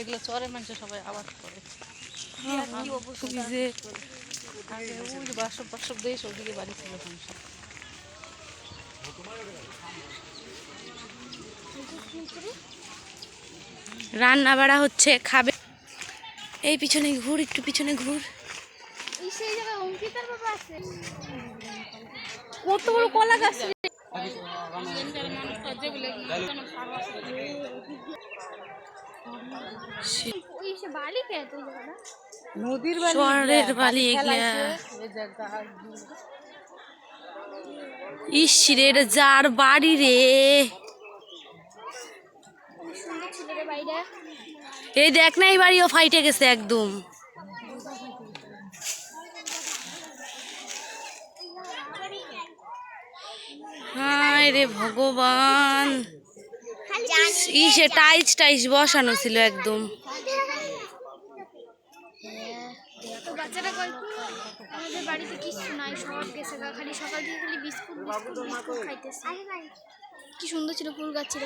এগুলো চরে মানুষ সবাই আবাদ করে। খুবই যে আগে ওই বাসব বাসব দেশ ওদিকে বাড়ি ছিল মানুষের রান্না বাড়া হচ্ছে খাবে। এই পিছনে ঘুর একটু পিছনে ঘুর। কত বড় কলা গাছ বালি এগুলা এটা যার বাড়ি রে। এই দেখ না এই বাড়িও ফাইটে গেছে একদম। হায় রে ভগবান। ইসে টাইস টাইস বসানো ছিল একদম। আমাদের বাড়িতে কিছু নাই খাইতেছে। কি সুন্দর ছিল ফুল গাছ ছিল।